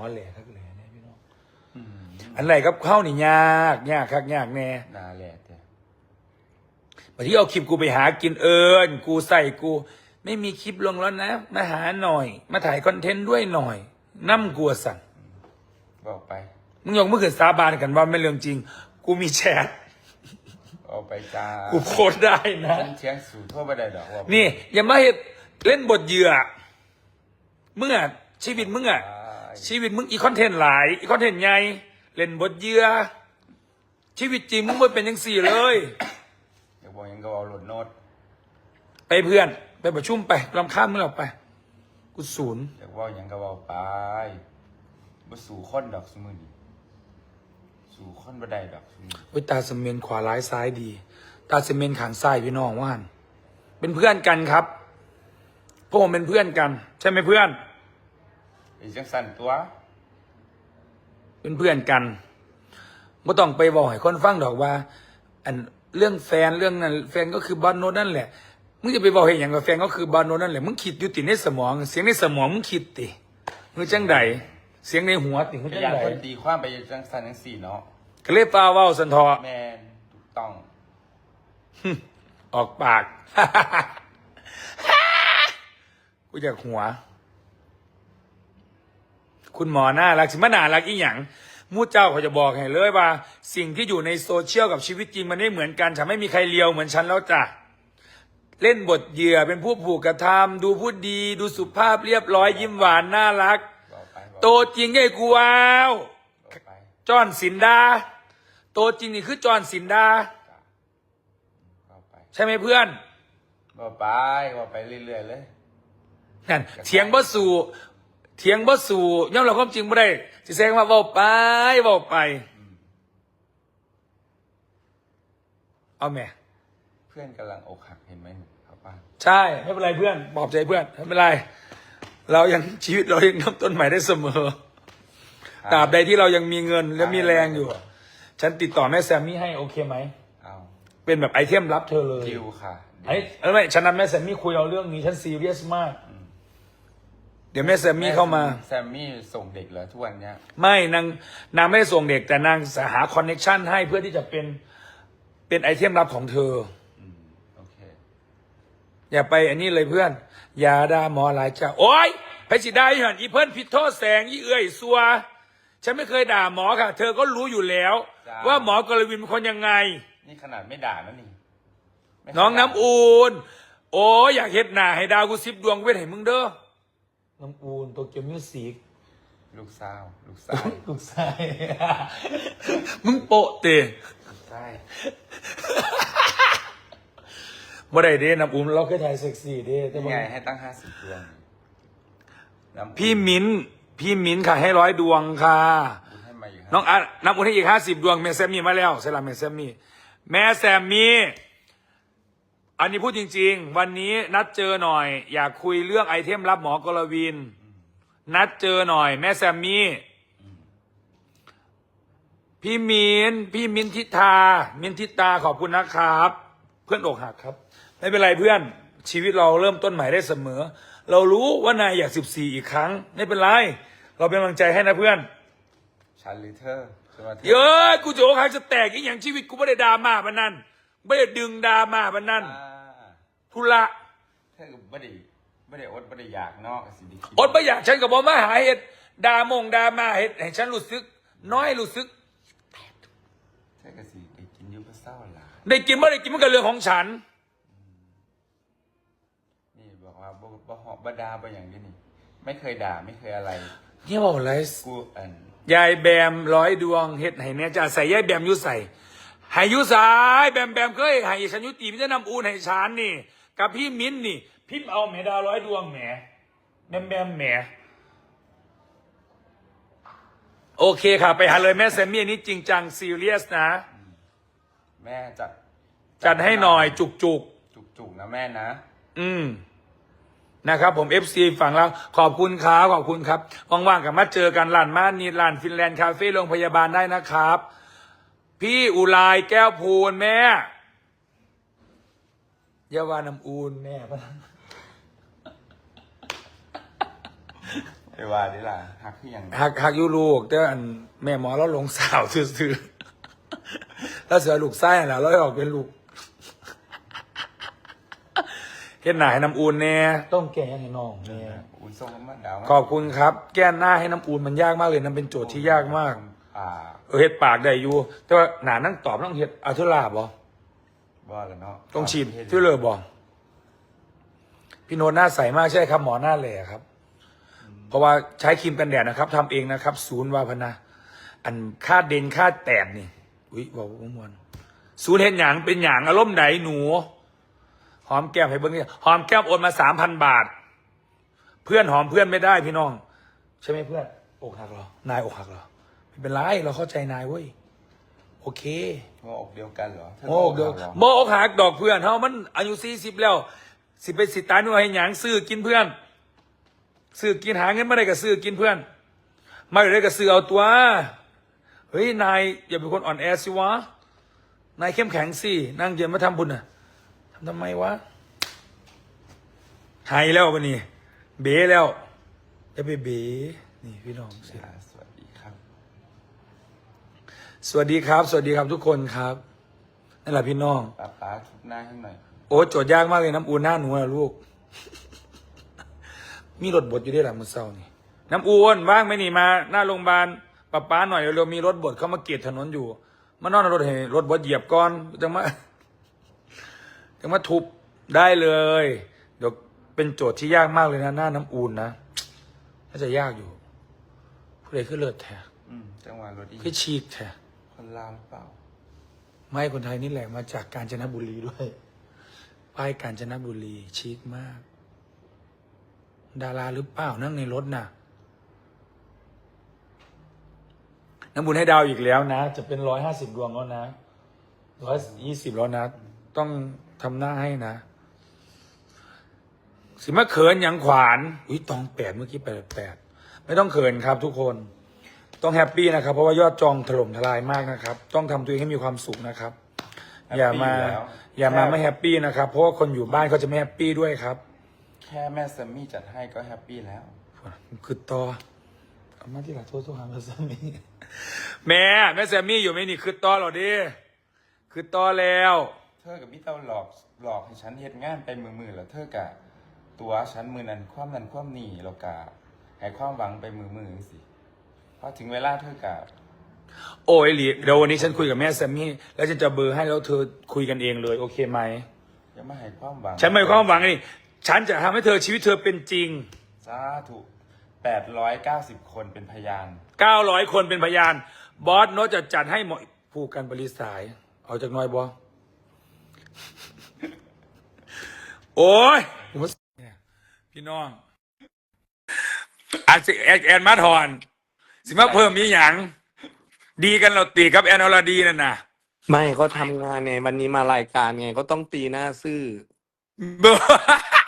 อแหล่ทักแหล่เนี่ยพี่น้องอืมอันไหนกับเข้านี่ยากยากคักยากแน่นาแหละแต่บางที่เอาคลิปกูไปหากินเอิญกูใส่กู ไม่มีคลิปลงแล้วนะ มาหาหน่อย มาถ่ายคอนเทนต์ด้วยหน่อยน้ำกลัวสั่งบอกไปมึงยกเมื่อคืนสาบานกันว่าไม่เรื่องจริง กูมีแชทออกไปจ้ากูโพสต์ได้นะฉันเชียงสู่ทั่วไปได้ดอกว่านี่ อย่ามาเห็ดเล่นบทเหยื่อมึงอะชีวิตมึงอะไป ชีวิตมึงอีคอนเทนต์หลายอีคอนเทนต์ใหญ่เล่นบทเหยื่อชีวิตจริงมึงไม่เป็นยังสี่เลยอยากบอกยังก็เอาโหลดโน้ตไปเพื่อน ไปประชุมไปลำข้ามมึงเราไป กูศูนย์อยากบอกยังก็เอาไปบ่สู่คนดอกสมุนสู่คนบ่ได้ดอกสมุนเว้ยตาเซเมนขวาร้ายซ้ายดี ตาเซเมนขางซ้ายพี่น้องว่าหั่นเป็นเพื่อนกันครับพวกผมเป็นเพื่อนกัน ใช่ไหมเพื่อน อีจังสั่นตัว เป็นเพื่อนกันไม่ต้องไปบอกให้คนฟังดอกว่า อันเรื่องแฟนเรื่องนั้นแฟนก็คือบอลโนตนั่นแหละมึงจะไปบอกให้อย่างกับแฟนก็คือบอลโนตนั่นแหละมึงคิดอยู่ติในสมอง เสียงในสมองมึงคิดติมึงจังใดเสียงในหัวติมึงพจังยายามใดคนตีความไปจังสั่นจังสี่เนาะก็เลยฟ้าเว้าสันทอ แมนถูกต้อง ออกปาก กูอยากหัว คุณหมอน่ารักสิมาน่ารักอีหยังมูเจ้าเขาจะบอกให้เลยว่า สิ่งที่อยู่ในโซเชียลกับชีวิตจริงมันไม่เหมือนกันฉันไม่มีใครเลียวเหมือนฉันแล้วจ้ะเล่นบทเหยื่อเป็นผู้ผูกกระทำดูพูดดี ดูสุภาพเรียบร้อยยิ้มหวานน่ารักบอกไปบอกโตจริงไอ้กูว้าวบอกไปจอนสินดา โตจริงนี่คือจอนสินดาบอกไปใช่ไหมเพื่อนบอกไปบอกไปเรื่อยๆเลยนั่นเถียงบ่สู่ เถียงบ่สู่ย่อมเราความจริงบ่ได้สิแซงว่าเว้าไปเว้าไป เอาแม่เพื่อนกำลังอกหักเห็นไหมครับป้าใช่ไม่เป็นไรเพื่อนปลอบใจเพื่อนไม่เป็นไร เรายังชีวิตเรายังเริ่มต้นใหม่ได้เสมอตราบใดที่เรายังมีเงินและมีแรงอยู่ ฉันติดต่อแม่แซมมี่ให้โอเคไหมเอาเป็นแบบไอเทมรับเธอเลยดิวค่ะไอ้เออไม่ฉันนัดแม่แซมมี่คุยเอาเรื่องนี้ฉันซีเรียสมาก เดี๋ยวแม่แซมมี่เข้ามา แซมมี่ส่งเด็กเหรอทุกวันเนี้ยไม่นางนางไม่ได้ส่งเด็กแต่นางหาคอนเน็ชันให้เพื่อที่จะเป็นเป็นไอเทมลับของเธอ อืมโอเค อย่าไปอันนี้เลยเพื่อนอย่าด่าหมอหลายเจ้าโอ๊ยไปสิได้หันอีเพิ่นผิดโทษแสงอีเอื้อยซัว ฉันไม่เคยด่าหมอค่ะ เธอก็รู้อยู่แล้วว่าหมอกรวินเป็นคนยังไง นี่ขนาดไม่ด่านะนี่ไม่น้องด่าน้ำอูน โอ้ยอยากเห็ดหน้าให้ดาวกูสิบดวงเว้นให้มึงเด้อ น้ำอูนโตเกียวมิวสิกลูกสาว ลูกสาวลูกชาย มึงโปะเตะลูกชายบ่ได้เด้น้ำอูนเราเคยถ่ายเซ็กซี่เด้แต่ยังว่าไงให้ตั้งห้าสิบดวงน้ำพี่มิ้นพี่มิ้นค่ะ ให้ร้อยดวงค่ะบุญให้มาอยู่น้องอัดน้ำอุ่นให้อีกห้าสิบดวงแม่แซมมี่มาแล้วเซราแม่แซมมี่แม่แซมมี่ อันนี้พูดจริง ๆ วันนี้นัดเจอหน่อย อยากคุยเรื่องไอเทมรับหมอกรวิน นัดเจอหน่อย แม่แซมมี่ พี่มินพี่มินทิตา มินทิตาขอบคุณนะครับ เพื่อนอกหักครับ ไม่เป็นไรเพื่อนชีวิตเราเริ่มต้นใหม่ได้เสมอ เรารู้ว่านายอยากสิบสี่อีกครั้ง ไม่เป็นไร เราเป็นกำลังใจให้นะเพื่อน ฉันหรือเธอใช่ไหมเย้ยกูจะโอ้ใครจะแตกอีกอย่างชีวิตกูไม่ได้ดราม่าบันนั้นไม่ได้ดึงดราม่าบันนั้นอ่า ทุละเธอไม่ได้ไม่ได้อดไม่ได้อยากเนอกสิดีคิอดไม่อยากฉันกับบอมาหาเหตุดามงดราม่าเหตุให้ฉันรู้สึก น้อยรู้สึก เธอก็สิได้กินอยุบเศร้าหลายได้กินไม่ได้กินมันก็เรื่องของฉัน นี่บอกว่าบ่บ่หอบบ่ดาบ่อย่างนี้นี่ ไม่เคยด่าไม่เคยอะไร เนี่ยบอกอะไรกูอันยายแบมร้อยดวงเฮ็ดให้เนี่ยจะใส่ยายแบมอยุใส่ให้อยุสายแบมแบมเคยให้ฉันอยุตีมิจะนำอูนให้ฉันนี่ กับพี่มิ้นนี่ พิมพ์เอาแหมดาวร้อยดวงแหมแบมแบมแหมโอเคค่ะ ไปหาเลยแม่แซมมี่อันนี้จริงจังซีเรียสนะ แม่จัดจัดให้หน่อยจุกจุกจุกๆนะแม่นะ ๆอืมนะครับผม FC ฝั่งเราขอบคุณครับขอบคุณครับว่างๆกับมาเจอกันร้านม่านนีร้านฟินแลนด์คาเฟ่โรงพยาบาลได้นะครับ พี่อุลายแก้วพูนแม่อ ยาวาน้ำอูนแม่เอไปว่าได้ล่ะหักคืออย่างหักหักอยู่ลูกแต่อันแม่หมอเราลงสาวซื่อๆแล้วเสือลูกไส้น่ะเราให้ออกเป็นลูกเฮ็ดหน้าให้น้ำอุ่นแน่ต้องแก้ให้น้องแน่อุ่นทรงมันดาวขอบคุณครับ แก้หน้าให้น้ำอุ่นมันยากมากเลยนั่นเป็นโจทย์ที่ยากมากอ่าเออเฮ็ดปากได้อยู่ แต่ว่าหนานั่งตอบต้องเฮ็ดอัลเทอร์ลาบ่ ว่าแล้วเนาะต้องฉีดฟิลเลอร์บ่พี่โนตหน้าใสมากใช่ครับ หมอหน้าแหล่ครับ เพราะว่าใช้ครีมกันแดดนะครับทำเองนะครับ ศูนย์วาพนา อันค่าเด่นค่าแตดนี่ อุ้ยบอกว่ามวนศูนย์เห็นหยางเป็นหยางอารมณ์ไหนหนู หอมแก้มให้เบิ้งนี่หอมแก้มโอนมาสามพันบาท เพื่อนหอมเพื่อนไม่ได้พี่น้อง ใช่ไหมเพื่อนอกหักเหรอนายอกหักเหรอไม่เป็นไรเราเข้าใจนายเว้ย โอเคหัวอกเดียวกันเหรอธโอ้เดี๋ยวหรอโมอกหักดอกเพื่อนเฮามันอายุสี่สิบแล้ว สิไปสิตายหน่วยหยังซื้อกินเพื่อนซื้อกินหาเงินไม่ได้ก็ซื้อกินเพื่อนไม่ได้ก็ซื้อเอาตัวเฮ้ยนายอย่าเป็นคนอ่อนแอสิวะนายเข้มแข็งสินั่งเย็นมาทำบุญน่ะทำทำไมวะหายแล้ววันนี้เบ๋แล้วจะไปเบ๋นี่พี่น้องสิอ่าสวัสดีครับ สวัสดีครับ สวัสดีครับทุกคนครับนั่นแหละพี่น้องป้าป้าทุบหน้าให้หน่อย โอ้โจทย์ยากมากเลยน้ำอูนหน้าหนูนะลูก มีรถบดอยู่ด้วยหลังมือเศร้านี่ น้ำอูนว่างไหมนี่มา หน้าโรงพยาบาลป้าป้าหน่อยเร็วๆมีรถบดเข้ามาเกลียดถนนอยู่ มานอนเอารถให้รถบดเหยียบก่อนจะมาจะมาทุบได้เลย เดี๋ยวเป็นโจทย์ที่ยากมากเลยนะหน้าน้ำอูนนะน่าจะยากอยู่ผู้ใดขึ้นเลิศแท้อืมจังหวะรถอีขึ้นชีกแท้ คนลาวหรือเปล่า ไม่คนไทยนี่แหละมาจากกาญจนบุรีด้วยป้ายกาญจนบุรีชิคมาก ดาราหรือเปล่านั่งในรถน่ะน้ำบุญให้ดาวอีกแล้วนะ จะเป็นร้อยห้าสิบดวงแล้วนะร้อยยี่สิบแล้วนะ ต้องทำหน้าให้นะ สิมาเขินอย่างขวาน อุ้ยตองแปดเมื่อกี้แปดแปด ไม่ต้องเขินครับทุกคน ต้องแฮปปี้นะครับ เพราะว่ายอดจองถล่มทลายมากนะครับ ต้องทำตัวเองให้มีความสุขนะครับ อย่ามาแฮปปี้อยู่แล้วอย่ามาไม่แฮปปี้นะครับ เพราะว่าคนอยู่บ้านเขาจะไม่แฮปปี้ด้วยครับ แค่แม่แซมมี่จัดให้ก็แฮปปี้แล้ว คือต่อเอามาที่หลังโทษทุกครั้งแม่แซมมี่แม่แม่แซมมี่อยู่ไหมนี่คือต่อเหรอดิคือต่อแล้ว เธอกับพี่เต้าหลอกหลอกให้ฉันเฮ็ดงานไปมือมือๆแล้วเธอกะตัวฉันมือนั้นความนั้นความนี่เรากะให้ความหวังไปมือมือๆสิ พอถึงเวลาเธอกะโอ้ยหลีเดี๋ยววันนี้ฉันคุยกับแม่แซมมี่ แล้วฉันจะเบอร์ให้แล้วเธอคุยกันเองเลย โอเคไหม อย่ามาให้ความหวังฉันไม่มีความหวังนี่ฉันจะทำให้เธอชีวิตเธอเป็นจริง สาธุแปดร้อยเก้าสิบคนเป็นพยาน 900 คนเป็นพยาน บอสโนตจะจัดให้หมอผู้กันบริสาย เอาจากหน้อยบอโอ้ยเนี่ยพี่น้องอาจสิแอนแอนมาทอน สิมาเพิ่มมีหยังดีกันเราตีกับแอนอรดีนั่นน่ะไม่ก็ทำงานไงวันนี้มารายการไงก็ต้องตีหน้าซื่อ เบอร์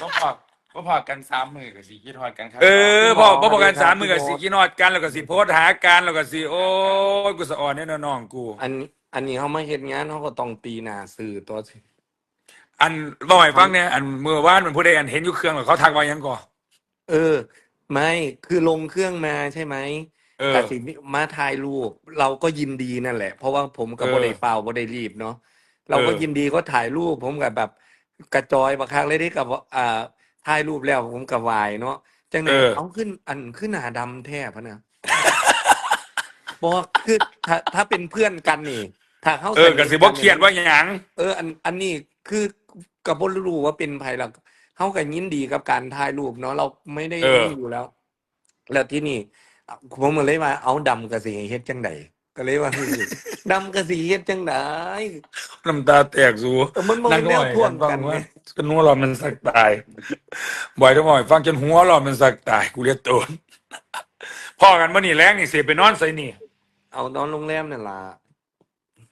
ก็พอก็พอกันสามมือกับสี่คิดทอดกันครับเออพอพอบอกกันสามมือกับสีกินอดกันแล้วก็สิโพสต์หากันแล้วก็สิโอ้ยกูสะอ่อนเนี่ยน้องกู อันนี้อันนี้เขามาเห็นงานเขาก็ต้องตีหน้าซื่อตัวสิอันบ่อยฟังเนี่ยอันเมื่อวานมันผู้ใดอันเห็นอยู่เครื่องหรอเขาทักว่าหยังก่อ เออ ไม่คือลงเครื่องมาใช่ไหม เออ แต่สิ่งที่มาถ่ายรูปเราก็ยินดีนั่นแหละ เพราะว่าผมกับเออบ่ได้เฝ้าบ่ได้รีบเนาะเราก็เออยินดีก็ถ่ายรูป ผมกับแบบกระจอยบางครั้งเลยที่กับอ่าถ่ายรูปแล้วผมกับวายเนาะจังไหนเออ เอาขึ้นอันขึ้นหนาดำแท้พะเนี่ยบอกว่าคือถ้าถ้าเป็นเพื่อนกันนี่ ถ้าเขาเออก็สิบ่เครียดว่าหยัง เอออันอันนี้คือกับบ่รู้ว่าเป็นไผแล้วเขาก็ยินดีกับการถ่ายรูปเนาะเราไม่ได้เออ นี่อยู่แล้ว แล้วที่นี่ ผมก็เลยว่าเอาดำกะสิให้เฮ็ดจังใดก็เลยว่าดำกะสิเฮ็ดจังใดน้ำตาแตกสูเออมันบ่นั่เป็นแนวท่วงฟักันว่าไงจนหัวเราะมันสักตาย บ่อยทั้งบ่อยฟังจนหัวเราะมันสักตาย กูเรียกโตนพ่อกันมื่อนี่แรงนี่เสียไปนอนใส่นี่ เอานอนโรงแรมนั่นล่ะ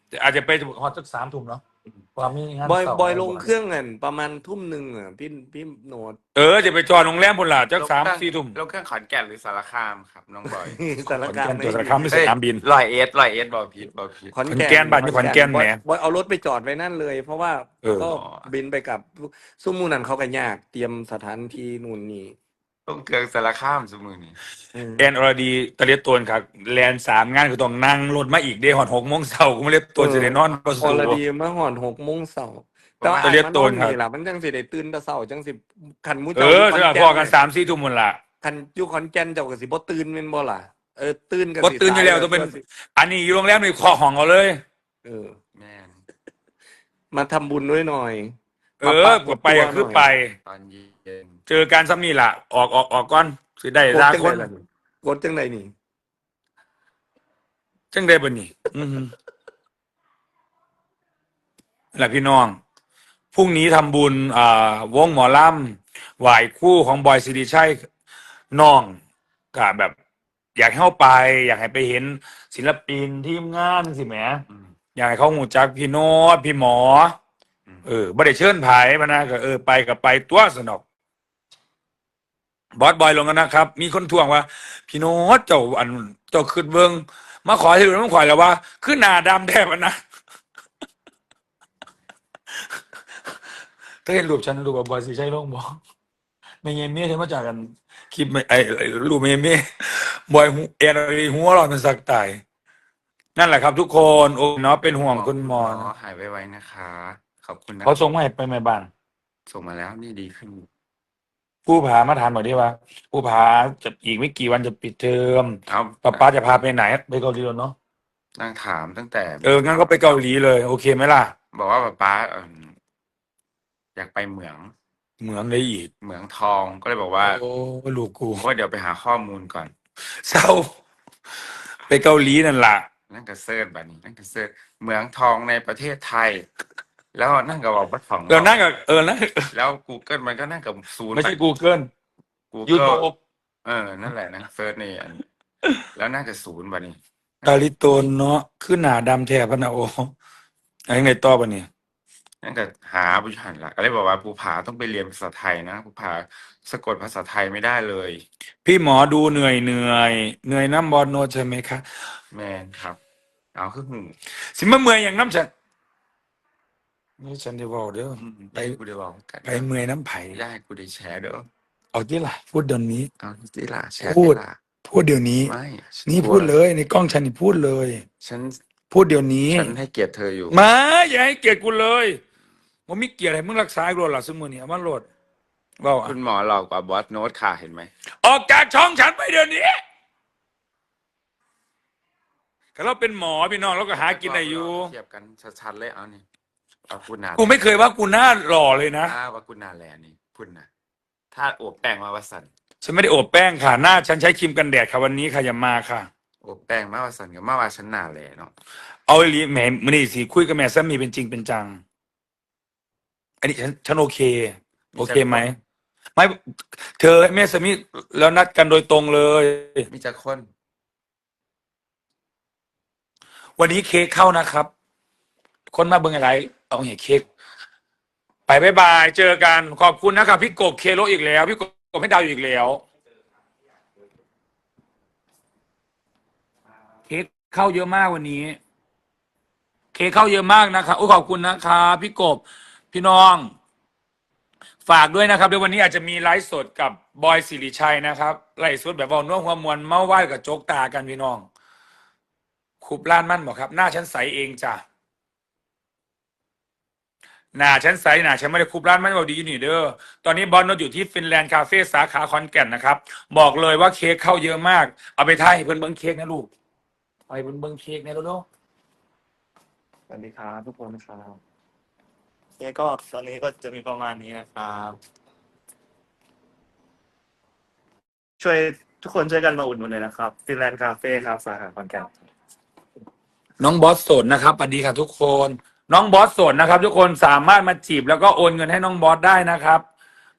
แต่อาจจะไปฮอตสักสามทุ่มเนาะค วามมีงานบอยเสาร์บอยลงเครื่องกันประมาณทุ่มหนึ่งอะพี่พี่โนด เออจะไปจอดโรงแรมพุ่นล่ะจักสามสี่ทุ่มลงเครื่องขอนแก่นหรือสารคามครับน้องบอยสารการขอนแก่นตัวสารคามไม่ใช่สนามบินลอยเอสลอยเอสบอกผิดบอกผิดขอนขอนแก่นบ้านอยู่ขอนแก่นแหมบอยบอยเอารถไปจอดไว้นั่นเลย เพราะว่าเออก็บินไปกับซุ่มมูนันเขากันยาก เตรียมสถานที่นู่นนี่ป ต้องเครื่องสารข้ามสมือนี่แอนอรดีตะเลียตวนครับแลนสามงานคือต้องนั่งรถมาอีกเดย์หอดหกโมงเช้ากูไม่เลียตวนจะได้นอนก็พสู อละดีมาหอนหกโมงเสาร์แต่ว่าจะเรียกตูนครับนี่ล่ะมันจังสิได้ตื่นแต่เสาร์จังสิคันมุ้เออสำหรับพอกันสามสี่ทุ่มหมดละคันอยู่ขอนแก่นเจ้าก็สิบ่ตื่นแม่นบ่ล่ะเออตื่นก็บ่สิตื่นอยู่แล้วสาต้องเป็น อันนี้อยู่โรงแรมในคอห้องเอาเลย เออ แม่นมาทำบุญด้วยหน่อยเออก็ไปก็คือไป ตอนเย็น เจอการซ้ำนี่ล่ะ ออกออกออกก่อนสิได้กดลาจังคไดนล่ะนี่กดจังไดนี่จังได้บ่นี่อือหือแหละพี่น้อง พรุ่งนี้ทำบุญอ่าวงหมอลำไหวคู่ของบอยสิริชัยน้องก็แบบ อยากให้เข้าไป อยากให้ไปเห็นศิลปินทีมงานสิแหม อืม อยากให้เขาหูจักพี่โน้ตพี่หมออืมเออบ่ได้เชิญไผมานะก็เออไปกับไปตัวสนอก บอสบอยลงกันนะครับ มีคนทวงว่า พี่โน้ตเจ้าอันเจ้าขึ้นเบิงมาขอให้ดูน้ำข่อยแล้วว่าขึ้นหน้าดำแทบอันนะถ้าเห็นรูปฉันรูปกับบอยสิใช่ลงบอกไม่เงี้ยเมียฉันมาจากกันคลิปไม่ไอ้ไอ้รูปไม่เงี้ยเมียบอยหูเอ็นอะไรหัวเราเป็นสักตายนั่นแหละครับทุกคนโอ้เนาะเป็นห่วงคุณหมอนะหายไวๆนะคะ ขอบคุณนะเขาส่งมาให้ไปแม่บ้าน ส่งมาแล้วนี่ดีขึ้น ผู้ผามาถามหน่อยดิว่าผู้ผาจะอีกไม่กี่วันจะปิดเทอมเอาป้าป้าจะพาไปไหนไปเกาหลีแล้วเนาะนั่งถามตั้งแต่ เอองั้นก็ไปเกาหลีเลย โอเคไหมล่ะ บอกว่าป๊าป๊าเอิ่มอยากไปเหมือง เหมืองเลยอีกเหมืองทองก็เลยบอกว่าโอ้ลูกกูผมว่าเดี๋ยวไปหาข้อมูลก่อน เศร้า ไปเกาหลีนั่นล่ะ นั่นก็เซิร์ชแบบนี้นั่นก็เซิร์ชเหมืองทองในประเทศไทย แล้วนั่งกับบอกว่าของเออนั่งกับเออนั่งแล้ว Google มันก็นั่งกับศูนย์ไม่ใช่ Google Google ยูทูบเออ นั่นแหละนะเซิร์ชในอันแล้วนั่งกับศูนย์แบบนี้ตาลิโตนเนาะขึ้นหนาดำแทบพะนะโอไอ้ไงต่อปะเนี่ยนั่นก็หาบุญหันละก็เลยบอกว่าภูผาต้องไปเรียนภาษาไทยนะภูผาสะกดภาษาไทยไม่ได้เลย พี่หมอดูเหนื่อยเหนื่อยเหนื่อยน้ำบอลโนตใช่ไหมคะ แมนครับ เอาคือหูสิมาเมื่อยอย่างน้ำฉัน นี่ฉันได้บอกเด้ออืมไปไปกูได้บอกกันไปเมื่อยน้ำไผ่ย่าให้กูได้แชร์เด้อเอาที่ล่ะ พูดเดี๋ยวนี้เอาที่ล่ะแชร์พูดที่ล่ะพูดเดี๋ยวนี้ไม่ฉันี่กลัวพูดเลยในกล้องฉันนี่พูดเลย ฉันพูดเดี๋ยวนี้ฉันให้เกียรติเธออยู่มาอย่าให้เกียรติกูเลยมันมีเกียรติให้มึงรักษากูหรอสมุนเนี่ยมันโหลดเบาอะคุณหมอหลอกกว่าบอสโน้ตค่ะเห็นไหมออกจากช่องฉันไปเดี๋ยวนี้ถ้าเราเป็นหมอพี่น้องเราก็หากินได้อยู่เทียบกันชัดๆเลยเอานี่ เอาคุณนากูไม่เคยว่ากูหน้าหล่อเลยนะถ้าว่าคุณนาแลนี่คุณนะถ้าโอบแป้งมาวาสันฉันไม่ได้โอบแป้งค่ะหน้า ฉันใช้ครีมกันแดดค่ะวันนี้ค่ะอย่ามาค่ะ โอบแป้งมาวาสันกับมาว่าฉันนาแลเนาะเอาอีหลีแหมมันนี่สิคุยกับแม่ซะมีเป็นจริงเป็นจัง อันนี้ฉันฉันโอเค โอเคไหมไม่เธอแม่สามีแล้วนัดกันโดยตรงเลย มีจักคน วันนี้เค้กเข้านะครับ คนมาเบิ่งอะไร เอาเหี้ยเค้กไปบายบาย เจอกัน ขอบคุณนะครับ พี่กบเคโลอีกแล้ว พี่กบให้ดาวอีกแล้วเค้กเข้าเยอะมากวันนี้ เค้กเข้าเยอะมากนะครับโอ้ขอบคุณนะครับพี่กบพี่น้อง ฝากด้วยนะครับเดี๋ยววันนี้อาจจะมีไลฟ์สดกับบอยสิริชัยนะครับไลฟ์สดแบบว่าน่วมความมวลเมาไหว้กับโจกตากันพี่น้องคุบล้านมั่นบอกครับ หน้าฉันใสเองจ้ะ หน้าฉันใสหน้าฉันไม่ได้คุบล้านมั่นบอกดีอยู่นี่เด้อ ตอนนี้บอลนดอยู่ที่ฟินแลนด์คาเฟ่สาขาคอนแก่นนะครับ บอกเลยว่าเค้กเข้าเยอะมาก เอาไปทายให้เพื่อนเบิ้งเค้กนะลูกเอาไปเบิ้งเบิ้งเค้กนะลูกสวัสดีครับทุกคนครับเค้กก็ตอนนี้ก็จะมีประมาณนี้นะครับ ช่วยทุกคนช่วยกันมาอุดหนุนเลยนะครับฟินแลนด์คาเฟ่ครับสาขาคอนแก่นน้องบอสโสดนะครับสวัสดีครับทุกคน น้องบอสสดนะครับ ทุกคนสามารถมาจีบแล้วก็โอนเงินให้น้องบอสได้นะครับ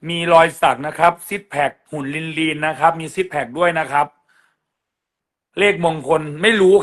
มีรอยสักนะครับซิทแพคหุ่นลินลีนนะครับ มีซิทแพคด้วยนะครับ เลขมงคลไม่รู้ครับ